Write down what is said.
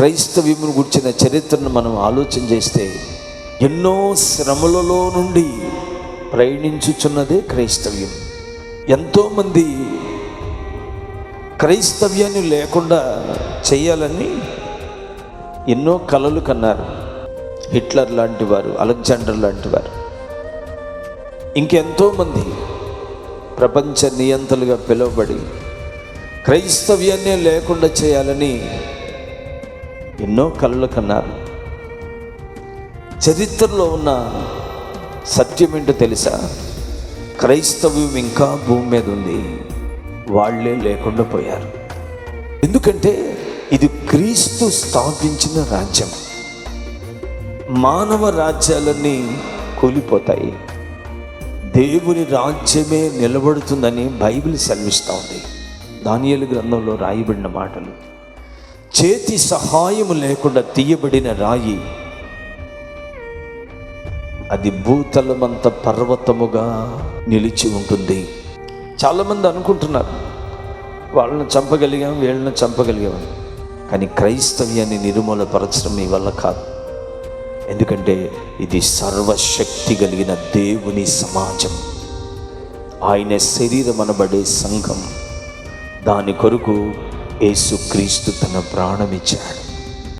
క్రైస్తవ్యమును గుర్చిన చరిత్రను మనం ఆలోచన చేస్తే ఎన్నో శ్రమలలో నుండి ప్రయాణించుచున్నదే క్రైస్తవ్యం. ఎంతోమంది క్రైస్తవ్యాన్ని లేకుండా చేయాలని ఎన్నో కలలు కన్నారు. హిట్లర్ లాంటి వారు అలెగ్జాండర్ లాంటి వారు. ఇంకెంతోమంది ప్రపంచ నియంతలుగా పిలువబడి క్రైస్తవ్యాన్నే లేకుండా చేయాలని ఎన్నో కళ్ళు కన్నారు. చరిత్రలో ఉన్న సత్యం ఏంటో తెలుసా? క్రైస్తవ్యం ఇంకా భూమి మీద ఉంది. వాళ్ళే లేకుండా పోయారు. ఎందుకంటే ఇది క్రీస్తు స్థాపించిన రాజ్యం. మానవ రాజ్యాలన్నీ కూలిపోతాయి. దేవుని రాజ్యమే నిలబడుతుందని బైబిల్ సెలవిస్తూ ఉంది. దానియలు గ్రంథంలో రాయబడిన మాటలు. చేతి సహాయము లేకుండా తీయబడిన రాయి అది భూతలమంత పర్వతముగా నిలిచి ఉంటుంది. చాలామంది అనుకుంటున్నారు వాళ్ళని చంపగలిగాం వీళ్ళని చంపగలిగామని కానీ క్రైస్తవ్యాన్ని నిర్మూలపరచడం మీ వల్ల కాదు. ఎందుకంటే ఇది సర్వశక్తి కలిగిన దేవుని సమాజం. ఆయన శరీరం అనబడే సంఘం. దాని కొరకు యేసుక్రీస్తు తన ప్రాణమిచ్చాడు.